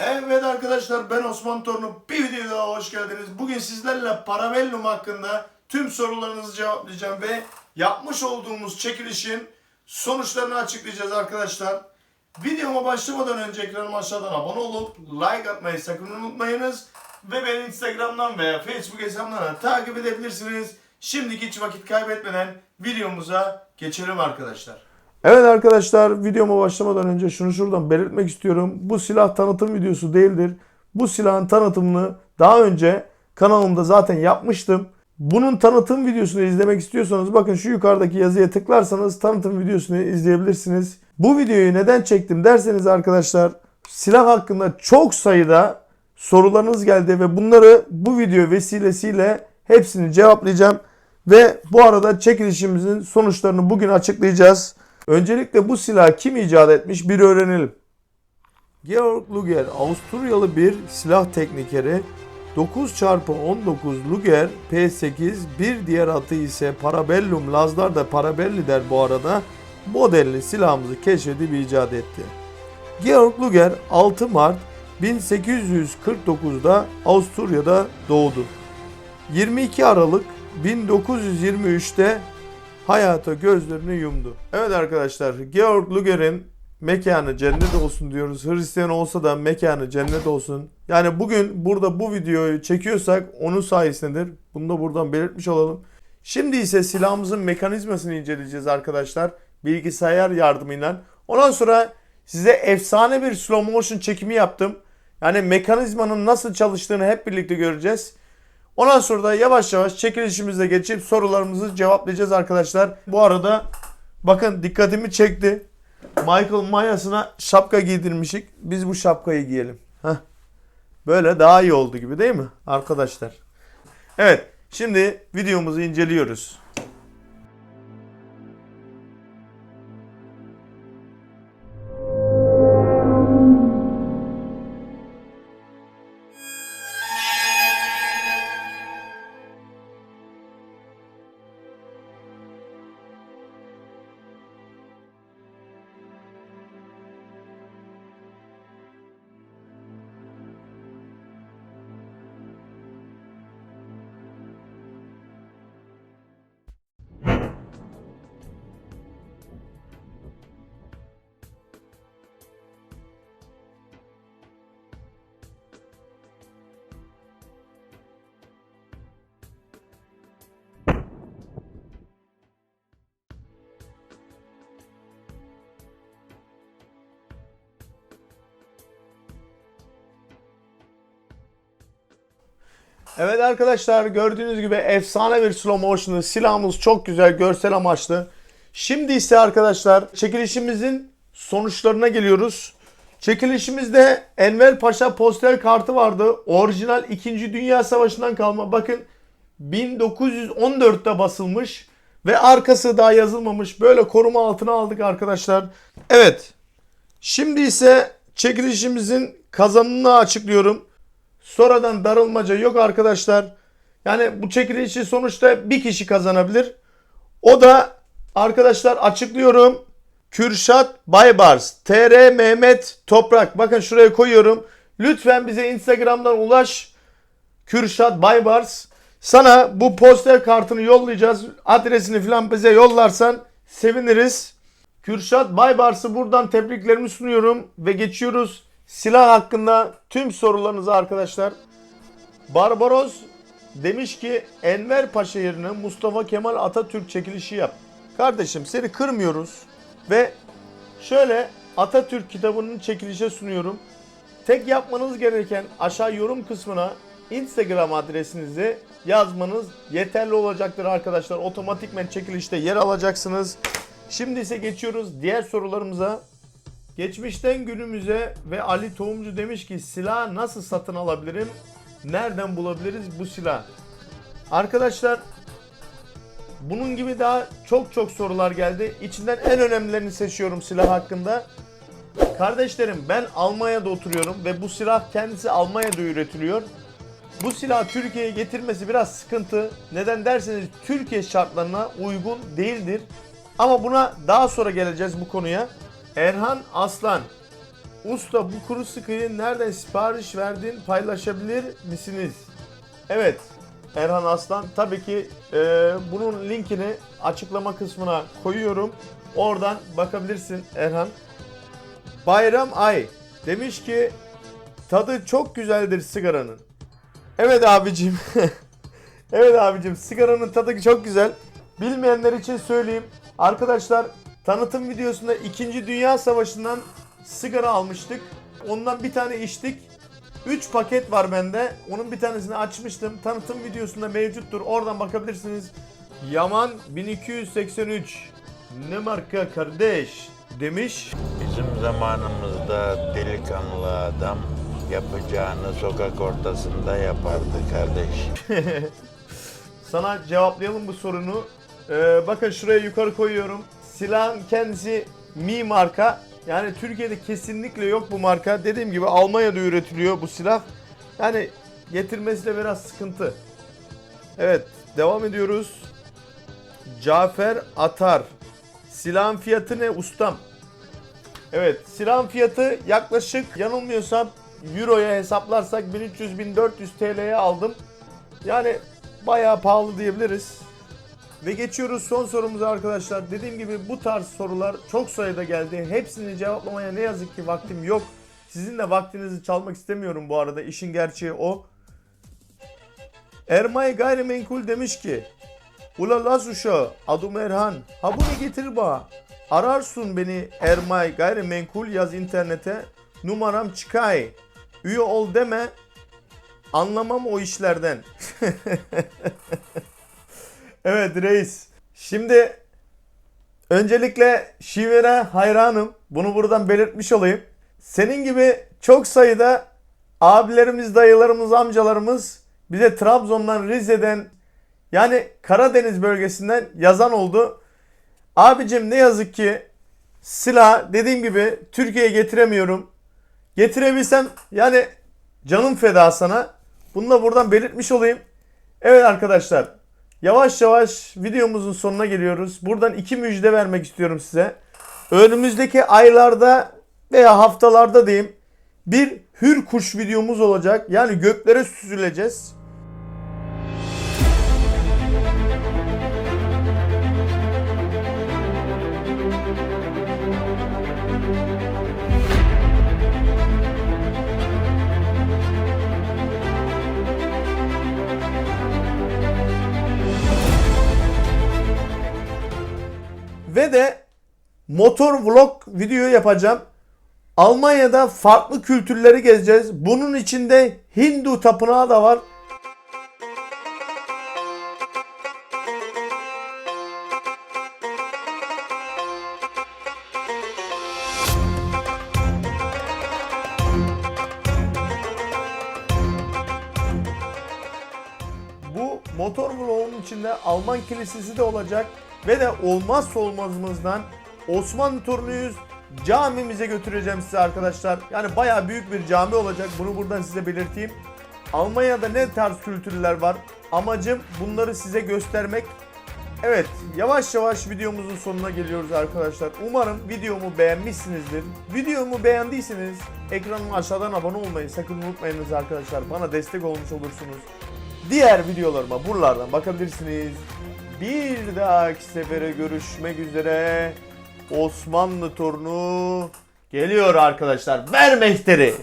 Evet arkadaşlar ben Osman Torunu bir videoya daha hoş geldiniz. Bugün sizlerle Parabellum hakkında tüm sorularınızı cevaplayacağım ve yapmış olduğumuz çekilişin sonuçlarını açıklayacağız arkadaşlar. Videoma başlamadan önce ekranıma aşağıdan abone olup like atmayı sakın unutmayınız. Ve beni Instagram'dan veya Facebook hesabımdan da takip edebilirsiniz. Şimdiki hiç vakit kaybetmeden videomuza geçelim arkadaşlar. Evet arkadaşlar videoma başlamadan önce şunu şuradan belirtmek istiyorum. Bu silah tanıtım videosu değildir. Bu silahın tanıtımını daha önce kanalımda zaten yapmıştım. Bunun tanıtım videosunu izlemek istiyorsanız bakın şu yukarıdaki yazıya tıklarsanız tanıtım videosunu izleyebilirsiniz. Bu videoyu neden çektim derseniz arkadaşlar silah hakkında çok sayıda sorularınız geldi ve bunları bu video vesilesiyle hepsini cevaplayacağım. Ve bu arada çekilişimizin sonuçlarını bugün açıklayacağız. Öncelikle bu silahı kim icat etmiş bir öğrenelim. Georg Luger Avusturyalı bir silah teknikeri 9x19 Luger P8 bir diğer adı ise Parabellum Lazlar da Parabelli der bu arada modelli silahımızı keşfedip icat etti. Georg Luger 6 Mart 1849'da Avusturya'da doğdu. 22 Aralık 1923'te hayata gözlerini yumdu. Evet arkadaşlar Georg Luger'in mekanı cennet olsun diyoruz. Hristiyan olsa da mekanı cennet olsun. Yani bugün burada bu videoyu çekiyorsak onun sayesindedir. Bunu da buradan belirtmiş olalım. Şimdi ise silahımızın mekanizmasını inceleyeceğiz arkadaşlar. Bilgisayar yardımıyla. Ondan sonra size efsane bir slow motion çekimi yaptım. Yani mekanizmanın nasıl çalıştığını hep birlikte göreceğiz. Ondan sonra da yavaş yavaş çekilişimize geçip sorularımızı cevaplayacağız arkadaşlar. Bu arada bakın dikkatimi çekti. Michael Myas'ına şapka giydirmişik. Biz bu şapkayı giyelim. Heh. Böyle daha iyi oldu gibi değil mi arkadaşlar? Evet şimdi videomuzu inceliyoruz. Evet arkadaşlar gördüğünüz gibi efsane bir slow motion'lı silahımız çok güzel görsel amaçlı. Şimdi ise arkadaşlar çekilişimizin sonuçlarına geliyoruz. Çekilişimizde Enver Paşa poster kartı vardı. Orijinal 2. Dünya Savaşı'ndan kalma. Bakın 1914'te basılmış ve arkası daha yazılmamış. Böyle koruma altına aldık arkadaşlar. Evet. Şimdi ise çekilişimizin kazanını açıklıyorum. Sonradan darılmaca yok arkadaşlar. Yani bu çekilişi sonuçta bir kişi kazanabilir. O da arkadaşlar açıklıyorum. Kürşat Baybars, TR Mehmet Toprak. Bakın şuraya koyuyorum. Lütfen bize Instagram'dan ulaş. Kürşat Baybars. Sana bu poster kartını yollayacağız. Adresini falan bize yollarsan seviniriz. Kürşat Baybars'ı buradan tebriklerimi sunuyorum ve geçiyoruz silah hakkında tüm sorularınızı arkadaşlar. Barbaros demiş ki Enver Paşa yerine Mustafa Kemal Atatürk çekilişi yap. Kardeşim seni kırmıyoruz ve şöyle Atatürk kitabının çekilişe sunuyorum. Tek yapmanız gereken aşağı yorum kısmına Instagram adresinizi yazmanız yeterli olacaktır arkadaşlar. Otomatikmen çekilişte yer alacaksınız. Şimdi ise geçiyoruz diğer sorularımıza. Geçmişten günümüze ve Ali Tohumcu demiş ki silah nasıl satın alabilirim? Nereden bulabiliriz bu silah? Arkadaşlar bunun gibi daha çok çok sorular geldi. İçinden en önemlilerini seçiyorum silah hakkında. Kardeşlerim ben Almanya'da oturuyorum ve bu silah kendisi Almanya'da üretiliyor. Bu silah Türkiye'ye getirmesi biraz sıkıntı. Neden derseniz Türkiye şartlarına uygun değildir. Ama buna daha sonra geleceğiz bu konuya. Erhan Aslan Usta bu kuru sıkıyı nereden sipariş verdin paylaşabilir misiniz? Evet Erhan Aslan tabii ki e, bunun linkini açıklama kısmına koyuyorum. Oradan bakabilirsin Erhan. Bayram Ay demiş ki tadı çok güzeldir sigaranın. Evet abicim. evet abicim sigaranın tadı çok güzel. Bilmeyenler için söyleyeyim. Arkadaşlar tanıtım videosunda 2. Dünya Savaşı'ndan sigara almıştık. Ondan bir tane içtik. 3 paket var bende. Onun bir tanesini açmıştım. Tanıtım videosunda mevcuttur. Oradan bakabilirsiniz. Yaman 1283 ne marka kardeş demiş. Bizim zamanımızda delikanlı adam yapacağını sokak ortasında yapardı kardeş. Sana cevaplayalım bu sorunu. Ee, bakın şuraya yukarı koyuyorum. Silahın kendisi Mi marka. Yani Türkiye'de kesinlikle yok bu marka. Dediğim gibi Almanya'da üretiliyor bu silah. Yani getirmesi de biraz sıkıntı. Evet devam ediyoruz. Cafer Atar. Silahın fiyatı ne ustam? Evet silahın fiyatı yaklaşık yanılmıyorsam Euro'ya hesaplarsak 1300-1400 TL'ye aldım. Yani bayağı pahalı diyebiliriz. Ve geçiyoruz son sorumuza arkadaşlar. Dediğim gibi bu tarz sorular çok sayıda geldi. Hepsini cevaplamaya ne yazık ki vaktim yok. Sizin de vaktinizi çalmak istemiyorum bu arada. İşin gerçeği o. Ermay Gayrimenkul demiş ki Ula Laz uşağı adım Erhan. Ha bunu getir bana. Ararsın beni Ermay Gayrimenkul yaz internete. Numaram çıkay. Üye ol deme. Anlamam o işlerden. evet reis. Şimdi öncelikle şivene hayranım. Bunu buradan belirtmiş olayım. Senin gibi çok sayıda abilerimiz, dayılarımız, amcalarımız bize Trabzon'dan, Rize'den yani Karadeniz bölgesinden yazan oldu. Abicim ne yazık ki silah dediğim gibi Türkiye'ye getiremiyorum. Getirebilsem yani canım feda sana. Bunu da buradan belirtmiş olayım. Evet arkadaşlar yavaş yavaş videomuzun sonuna geliyoruz. Buradan iki müjde vermek istiyorum size. Önümüzdeki aylarda veya haftalarda diyeyim bir hür kuş videomuz olacak. Yani göklere süzüleceğiz. De motor vlog video yapacağım. Almanya'da farklı kültürleri gezeceğiz. Bunun içinde Hindu tapınağı da var. Bu motor vlogun içinde Alman kilisesi de olacak ve de olmazsa olmazımızdan Osmanlı torunuyuz camimize götüreceğim size arkadaşlar. Yani bayağı büyük bir cami olacak. Bunu buradan size belirteyim. Almanya'da ne tarz kültürler var? Amacım bunları size göstermek. Evet, yavaş yavaş videomuzun sonuna geliyoruz arkadaşlar. Umarım videomu beğenmişsinizdir. Videomu beğendiyseniz ekranın aşağıdan abone olmayı sakın unutmayınız arkadaşlar. Bana destek olmuş olursunuz. Diğer videolarıma buralardan bakabilirsiniz. Bir dahaki sefere görüşmek üzere. Osmanlı torunu geliyor arkadaşlar. Ver mehteri.